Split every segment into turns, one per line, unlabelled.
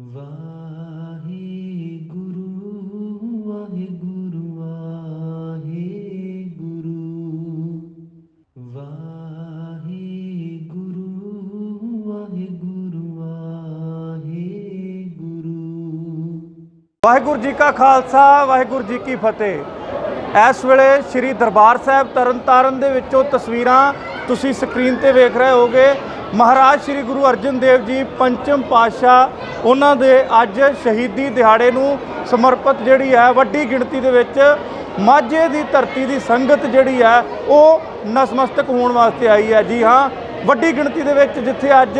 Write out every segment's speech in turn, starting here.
ਵਾਹਿਗੁਰੂ ਵਾਹਿਗੁਰੂ ਵਾਹਿਗੁਰੂ। ਵਾਹਿਗੁਰੂ ਵਾਹਿਗੁਰੂ ਵਾਹਿਗੁਰੂ।
ਵਾਹਿਗੁਰੂ ਜੀ ਕਾ ਖਾਲਸਾ, ਵਾਹਿਗੁਰੂ ਜੀ ਕੀ ਫਤਿਹ। ਇਸ ਵੇਲੇ ਸ੍ਰੀ ਦਰਬਾਰ ਸਾਹਿਬ ਤਰਨਤਾਰਨ ਦੇ ਵਿੱਚੋਂ ਤਸਵੀਰਾਂ ਤੁਸੀਂ ਸਕਰੀਨ ਤੇ ਵੇਖ ਰਹੇ ਹੋਗੇ। ਮਹਾਰਾਜ ਸ੍ਰੀ ਗੁਰੂ ਅਰਜਨ ਦੇਵ ਜੀ ਪੰਚਮ ਪਾਤਸ਼ਾਹ ਉਹਨਾਂ ਦੇ ਅੱਜ ਸ਼ਹੀਦੀ ਦਿਹਾੜੇ ਨੂੰ ਸਮਰਪਿਤ ਜਿਹੜੀ ਹੈ ਵੱਡੀ ਗਿਣਤੀ ਦੇ ਵਿੱਚ ਮਾਝੇ ਦੀ ਧਰਤੀ ਦੀ ਸੰਗਤ ਜਿਹੜੀ ਹੈ ਉਹ ਨਸਮਸਤਕ ਹੋਣ ਵਾਸਤੇ ਆਈ ਹੈ। ਜੀ ਹਾਂ ਵੱਡੀ ਗਿਣਤੀ ਦੇ ਵਿੱਚ ਜਿੱਥੇ ਅੱਜ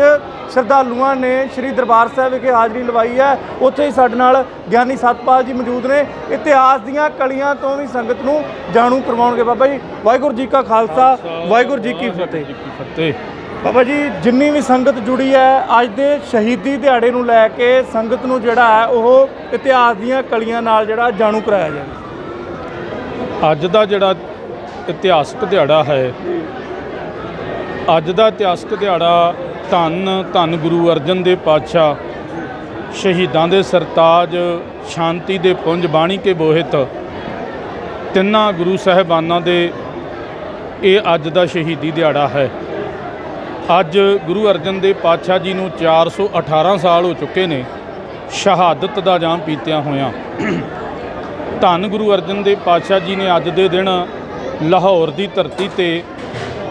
ਸ਼ਰਧਾਲੂਆਂ ਨੇ ਸ੍ਰੀ ਦਰਬਾਰ ਸਾਹਿਬ ਵਿਖੇ ਹਾਜ਼ਰੀ ਲਵਾਈ ਹੈ ਉੱਥੇ ਹੀ ਸਾਡੇ ਨਾਲ ਗਿਆਨੀ ਸਤਪਾਲ ਜੀ ਮੌਜੂਦ ਨੇ। ਇਤਿਹਾਸ ਦੀਆਂ ਕਲੀਆਂ ਤੋਂ ਵੀ ਸੰਗਤ ਨੂੰ ਜਾਣੂ ਕਰਵਾਉਣਗੇ। ਬਾਬਾ ਜੀ ਵਾਹਿਗੁਰੂ ਜੀ ਕਾ ਖਾਲਸਾ ਵਾਹਿਗੁਰੂ ਜੀ ਕੀ ਫਤਿਹ
ਜੀ ਕੀ ਫਤਿਹ।
ਬਾਬਾ ਜੀ, ਜਿੰਨੀ ਵੀ ਸੰਗਤ ਜੁੜੀ ਹੈ, ਅੱਜ ਦੇ ਸ਼ਹੀਦੀ ਦਿਹਾੜੇ ਨੂੰ ਲੈ ਕੇ ਸੰਗਤ ਨੂੰ ਜਿਹੜਾ ਹੈ, ਉਹ ਇਤਿਹਾਸ ਦੀਆਂ ਕਲੀਆਂ ਨਾਲ ਜਿਹੜਾ ਜਾਣੂ ਕਰਾਇਆ ਜਾਵੇ।
ਅੱਜ ਦਾ ਜਿਹੜਾ ਇਤਿਹਾਸਕ ਦਿਹਾੜਾ ਹੈ, ਅੱਜ ਦਾ ਇਤਿਹਾਸਕ ਦਿਹਾੜਾ ਧੰਨ ਧੰਨ ਗੁਰੂ ਅਰਜਨ ਦੇਵ ਪਾਤਸ਼ਾਹ, ਸ਼ਹੀਦਾਂ ਦੇ ਸਰਤਾਜ, ਸ਼ਾਂਤੀ ਦੇ ਪੁੰਜ ਬਾਣੀ ਕੇ ਬੋਹਿਤ, ਤਿੰਨਾਂ ਗੁਰੂ ਸਾਹਿਬਾਨਾਂ ਦੇ ਇਹ ਅੱਜ ਦਾ ਸ਼ਹੀਦੀ ਦਿਹਾੜਾ ਹੈ। ਅੱਜ ਗੁਰੂ ਅਰਜਨ ਦੇਵ ਪਾਤਸ਼ਾਹ ਜੀ ਨੂੰ 418 ਸਾਲ ਹੋ ਚੁੱਕੇ ਨੇ ਸ਼ਹਾਦਤ ਦਾ ਜਾਮ ਪੀਤਿਆਂ ਹੋਇਆਂ। ਧੰਨ ਗੁਰੂ ਅਰਜਨ ਦੇਵ ਪਾਤਸ਼ਾਹ ਜੀ ਨੇ ਅੱਜ ਦੇ ਦਿਨ ਲਾਹੌਰ ਦੀ ਧਰਤੀ ਤੇ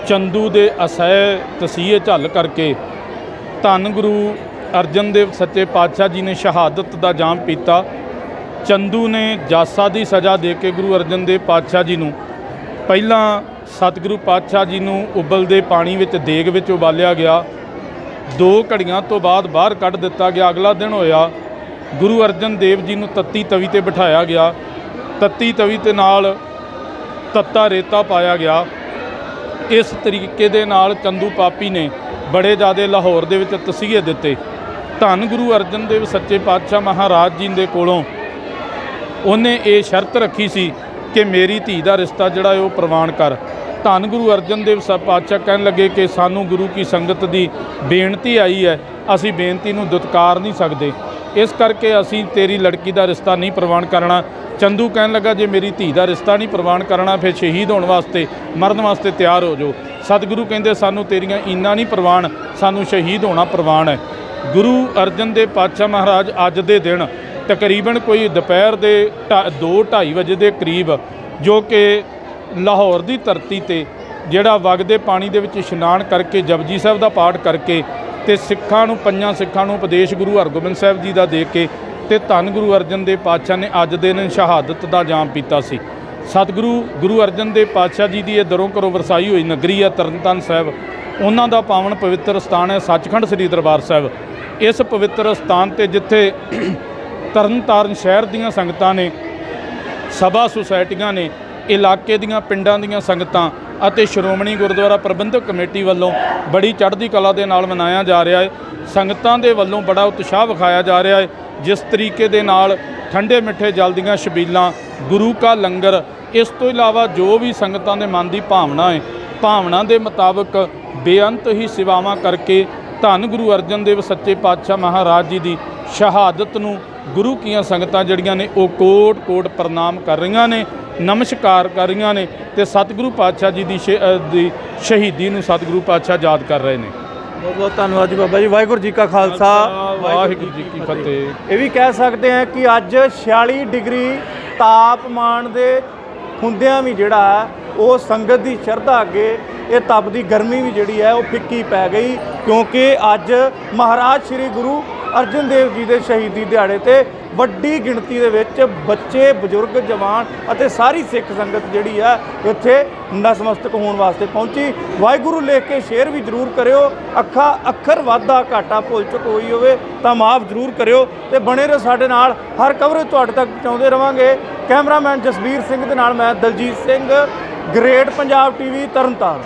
ਚੰਦੂ ਦੇ ਅਸਹਿ ਤਸੀਹੇ ਝੱਲ ਕਰਕੇ ਧੰਨ ਗੁਰੂ ਅਰਜਨ ਦੇਵ ਸੱਚੇ ਪਾਤਸ਼ਾਹ ਜੀ ਨੇ ਸ਼ਹਾਦਤ ਦਾ ਜਾਮ ਪੀਤਾ। ਚੰਦੂ ਨੇ ਜਾਸਾ ਦੀ ਸਜ਼ਾ ਦੇ ਕੇ ਗੁਰੂ ਅਰਜਨ ਦੇਵ ਪਾਤਸ਼ਾਹ ਜੀ ਨੂੰ ਪਹਿਲਾਂ ਸਤਿਗੁਰੂ ਪਾਤਸ਼ਾਹ ਜੀ ਨੂੰ ਉਬਲਦੇ ਪਾਣੀ ਵਿੱਚ ਦੇਗ ਵਿੱਚ ਉਬਾਲਿਆ ਗਿਆ। ਦੋ ਘੜੀਆਂ ਤੋਂ ਬਾਅਦ ਬਾਹਰ ਕੱਢ ਦਿੱਤਾ ਗਿਆ। ਅਗਲਾ ਦਿਨ ਹੋਇਆ, ਗੁਰੂ ਅਰਜਨ ਦੇਵ ਜੀ ਨੂੰ ਤੱਤੀ ਤਵੀ ਤੇ ਬਿਠਾਇਆ ਗਿਆ। ਤੱਤੀ ਤਵੀ ਤੇ ਨਾਲ ਤੱਤਾ ਰੇਤਾ ਪਾਇਆ ਗਿਆ। ਇਸ ਤਰੀਕੇ ਦੇ ਨਾਲ ਚੰਦੂ ਪਾਪੀ ਨੇ ਬੜੇ ਜ਼ਿਆਦੇ ਲਾਹੌਰ ਦੇ ਵਿੱਚ ਤਸੀਹੇ ਦਿੱਤੇ। ਧੰਨ ਗੁਰੂ ਅਰਜਨ ਦੇਵ ਸੱਚੇ ਪਾਤਸ਼ਾਹ ਮਹਾਰਾਜ ਜੀ ਦੇ ਕੋਲੋਂ। ਉਹਨੇ ਇਹ ਸ਼ਰਤ ਰੱਖੀ ਸੀ ਕਿ ਮੇਰੀ ਧੀ ਦਾ ਰਿਸ਼ਤਾ ਜਿਹੜਾ ਹੈ ਉਹ ਪ੍ਰਵਾਨ ਕਰ। ਧੰਨ ਗੁਰੂ ਅਰਜਨ ਦੇਵ ਸਾਹਿਬ ਪਾਤਸ਼ਾਹ ਕਹਿਣ ਲੱਗੇ ਕਿ ਸਾਨੂੰ ਗੁਰੂ ਕੀ ਸੰਗਤ ਦੀ ਬੇਨਤੀ ਆਈ ਹੈ, ਅਸੀਂ ਬੇਨਤੀ ਨੂੰ ਦੁਤਕਾਰ ਨਹੀਂ ਸਕਦੇ। ਇਸ ਕਰਕੇ ਅਸੀਂ ਤੇਰੀ ਲੜਕੀ ਦਾ ਰਿਸ਼ਤਾ ਨਹੀਂ ਪ੍ਰਵਾਨ ਕਰਨਾ। ਚੰਦੂ ਕਹਿਣ ਲੱਗਾ, ਜੇ ਮੇਰੀ ਧੀ ਦਾ ਰਿਸ਼ਤਾ ਨਹੀਂ ਪ੍ਰਵਾਨ ਕਰਨਾ, ਫਿਰ ਸ਼ਹੀਦ ਹੋਣ ਵਾਸਤੇ, ਮਰਨ ਵਾਸਤੇ ਤਿਆਰ ਹੋ ਜਾਓ। ਸਤਿਗੁਰੂ ਕਹਿੰਦੇ, ਸਾਨੂੰ ਤੇਰੀਆਂ ਇੰਨਾ ਨਹੀਂ ਪ੍ਰਵਾਨ, ਸਾਨੂੰ ਸ਼ਹੀਦ ਹੋਣਾ ਪ੍ਰਵਾਨ ਹੈ। ਗੁਰੂ ਅਰਜਨ ਦੇਵ ਪਾਤਸ਼ਾਹ ਮਹਾਰਾਜ ਅੱਜ ਦੇ ਦਿਨ ਤਕਰੀਬਨ ਕੋਈ ਦੁਪਹਿਰ ਦੇ 2:30 ਵਜੇ ਦੇ ਕਰੀਬ, ਜੋ ਕਿ ਲਾਹੌਰ ਦੀ ਧਰਤੀ ਤੇ ਜਿਹੜਾ ਵਗਦੇ ਪਾਣੀ ਦੇ ਵਿੱਚ ਇਸ਼ਨਾਨ ਕਰਕੇ, ਜਪਜੀ ਸਾਹਿਬ ਦਾ ਪਾਠ ਕਰਕੇ ਤੇ ਸਿੱਖਾਂ ਨੂੰ, ਪੰਜਾਂ ਸਿੱਖਾਂ ਨੂੰ ਉਪਦੇਸ਼ ਗੁਰੂ ਹਰਗੋਬਿੰਦ ਸਾਹਿਬ ਜੀ ਦਾ ਦੇ ਕੇ ਤੇ ਧੰਨ ਗੁਰੂ ਅਰਜਨ ਦੇਵ ਪਾਤਸ਼ਾਹ ਨੇ ਅੱਜ ਦੇ ਦਿਨ ਸ਼ਹਾਦਤ ਦਾ ਜਾਮ ਪੀਤਾ ਸੀ। ਸਤਿਗੁਰੂ ਗੁਰੂ ਅਰਜਨ ਦੇਵ ਪਾਤਸ਼ਾਹ ਜੀ ਦੀ ਇਹ ਦਰੋਂ ਕਰੋ ਵਰਸਾਈ ਹੋਈ ਨਗਰੀ ਹੈ ਤਰਨਤਾਰਨ ਸਾਹਿਬ, ਉਹਨਾਂ ਦਾ ਪਾਵਨ ਪਵਿੱਤਰ ਸਥਾਨ ਹੈ ਸੱਚਖੰਡ ਸ੍ਰੀ ਦਰਬਾਰ ਸਾਹਿਬ। ਇਸ ਪਵਿੱਤਰ ਸਥਾਨ ਤੇ ਜਿੱਥੇ ਤਰਨਤਾਰਨ ਸ਼ਹਿਰ ਦੀਆਂ ਸੰਗਤਾਂ ਨੇ, ਸਭਾ ਸੁਸਾਇਟੀਆਂ ਨੇ, ਇਲਾਕੇ ਦੀਆਂ ਪਿੰਡਾਂ ਦੀਆਂ ਸੰਗਤਾਂ ਅਤੇ ਸ਼੍ਰੋਮਣੀ ਗੁਰਦੁਆਰਾ ਪ੍ਰਬੰਧਕ ਕਮੇਟੀ ਵੱਲੋਂ ਬੜੀ ਚੜ੍ਹਦੀ ਕਲਾ ਦੇ ਨਾਲ ਮਨਾਇਆ ਜਾ ਰਿਹਾ ਹੈ। ਸੰਗਤਾਂ ਦੇ ਵੱਲੋਂ ਬੜਾ ਉਤਸ਼ਾਹ ਵਿਖਾਇਆ ਜਾ ਰਿਹਾ ਹੈ। ਜਿਸ ਤਰੀਕੇ ਦੇ ਨਾਲ ਠੰਡੇ ਮਿੱਠੇ ਜਲ ਦੀਆਂ ਛਬੀਲਾਂ ਗੁਰੂ ਕਾ ਲੰਗਰ, ਇਸ ਤੋਂ ਇਲਾਵਾ ਜੋ ਵੀ ਸੰਗਤਾਂ ਦੇ ਮਨ ਦੀ ਭਾਵਨਾ ਹੈ, ਭਾਵਨਾ ਦੇ ਮੁਤਾਬਕ ਬੇਅੰਤ ਹੀ ਸੇਵਾਵਾਂ ਕਰਕੇ ਧੰਨ ਗੁਰੂ ਅਰਜਨ ਦੇਵ ਸੱਚੇ ਪਾਤਸ਼ਾਹ ਮਹਾਰਾਜ ਜੀ ਦੀ ਸ਼ਹਾਦਤ ਨੂੰ ਗੁਰੂ ਕੀਆਂ ਸੰਗਤਾਂ ਜਿਹੜੀਆਂ ਨੇ ਉਹ ਕੋਟ ਕੋਟ ਪ੍ਰਣਾਮ ਕਰ ਰਹੀਆਂ ਨੇ ਨਮਸਕਾਰ ਕਰ ਰਹੀਆਂ ਨੇ ਤੇ ਸਤਿਗੁਰੂ ਪਾਤਸ਼ਾਹ ਜੀ ਦੀ ਦੀ ਸ਼ਹੀਦੀ ਨੂੰ ਸਤਿਗੁਰੂ ਪਾਤਸ਼ਾਹ ਯਾਦ ਕਰ ਰਹੇ ਨੇ।
ਬਹੁਤ ਬਹੁਤ ਧੰਨਵਾਦ ਜੀ ਬਾਬਾ ਜੀ ਵਾਹਿਗੁਰੂ ਜੀ ਕਾ ਖਾਲਸਾ।
ਵਾਹਿਗੁਰੂ ਜੀ ਕੀ ਫਤਿਹ।
ਇਹ ਵੀ ਕਹਿ ਸਕਦੇ ਹਾਂ ਕਿ ਅੱਜ 46 ਡਿਗਰੀ ਤਾਪਮਾਨ ਦੇ ਹੁੰਦਿਆਂ ਵੀ ਜਿਹੜਾ ਉਹ ਸੰਗਤ ਦੀ ਸ਼ਰਧਾ ਅੱਗੇ ਇਹ ਤਪਦੀ ਗਰਮੀ ਵੀ ਜਿਹੜੀ ਹੈ ਉਹ ਫਿੱਕੀ ਪੈ ਗਈ। ਕਿਉਂਕਿ ਅੱਜ ਮਹਾਰਾਜ ਸ੍ਰੀ ਗੁਰੂ ਅਰਜਨ ਦੇਵ ਜੀ ਦੇ ਸ਼ਹੀਦੀ ਦਿਹਾੜੇ ਤੇ ਵੱਡੀ ਗਿਣਤੀ ਦੇ ਵਿੱਚ ਬੱਚੇ, ਬਜ਼ੁਰਗ, ਜਵਾਨ ਅਤੇ ਸਾਰੀ ਸਿੱਖ ਸੰਗਤ ਜਿਹੜੀ ਹੈ ਇੱਥੇ ਨਸਮਸਤਕ ਹੋਣ ਵਾਸਤੇ ਪਹੁੰਚੀ। ਵਾਹਿਗੁਰੂ ਲਿਖ ਕੇ ਸ਼ੇਅਰ ਵੀ ਜ਼ਰੂਰ ਕਰਿਓ। ਅੱਖਾਂ ਅੱਖਰ ਵਾਧਾ ਘਾਟਾ ਭੁੱਲ ਚੁੱਕ ਹੋਈ ਹੋਵੇ ਤਾਂ ਮਾਫ ਜ਼ਰੂਰ ਕਰਿਓ ਤੇ ਬਣੇ ਰਹੋ ਸਾਡੇ ਨਾਲ। ਹਰ ਕਵਰੇਜ ਤੁਹਾਡੇ ਤੱਕ ਪਹੁੰਚਾਉਂਦੇ ਰਵਾਂਗੇ। ਕੈਮਰਾਮੈਨ ਜਸਬੀਰ ਸਿੰਘ ਦੇ ਨਾਲ ਮੈਂ Daljit Singh. Great Punjab TV Tarn Taran.